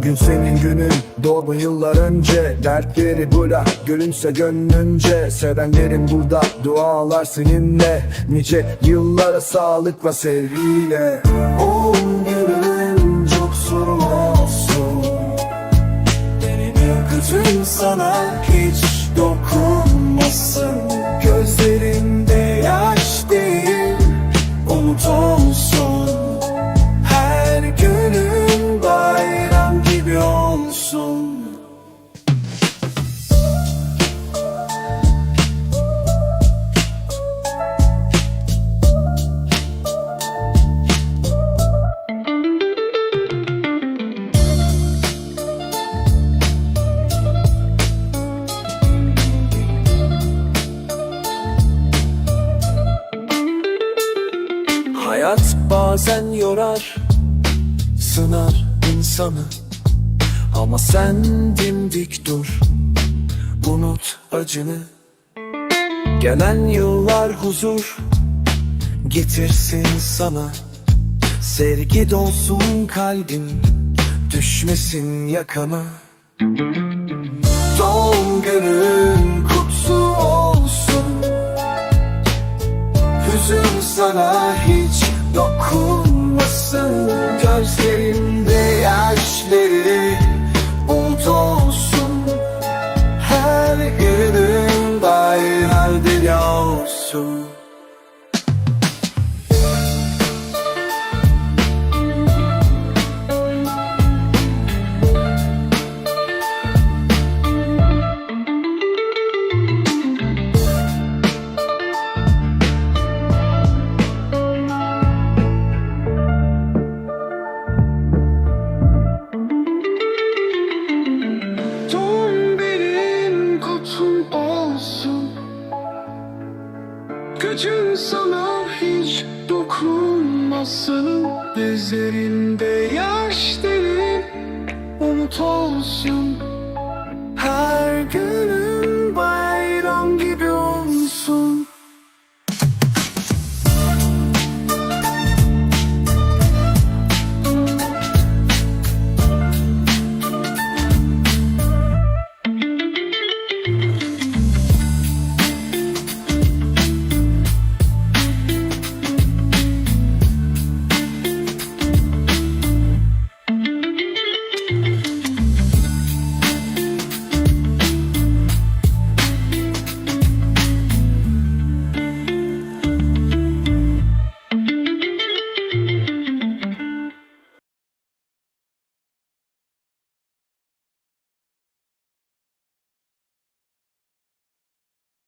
Bugün senin günün. Doğdu yıllar önce. Dertleri bırak gülünse gönlünce. Sevenlerin burada dualar seninle. Nice yıllara sağlık ve sevgiyle. Doğum günün çok sorun olsun. Benim yakıtım sana bazen yorar, sınar insanı. Ama sen dimdik dur, unut acını. Gelen yıllar huzur getirsin sana. Sevgi dolsun kalbin, düşmesin yakana Doğum günün kutlu olsun. Hüzün sana hiç dokunmasın Gözlerinde yaşları. Bulut olsun Her günün bayram dili olsun. Gücün sana hiç dokunmasın. Gözlerinde yaş değil umut olsun. Her günün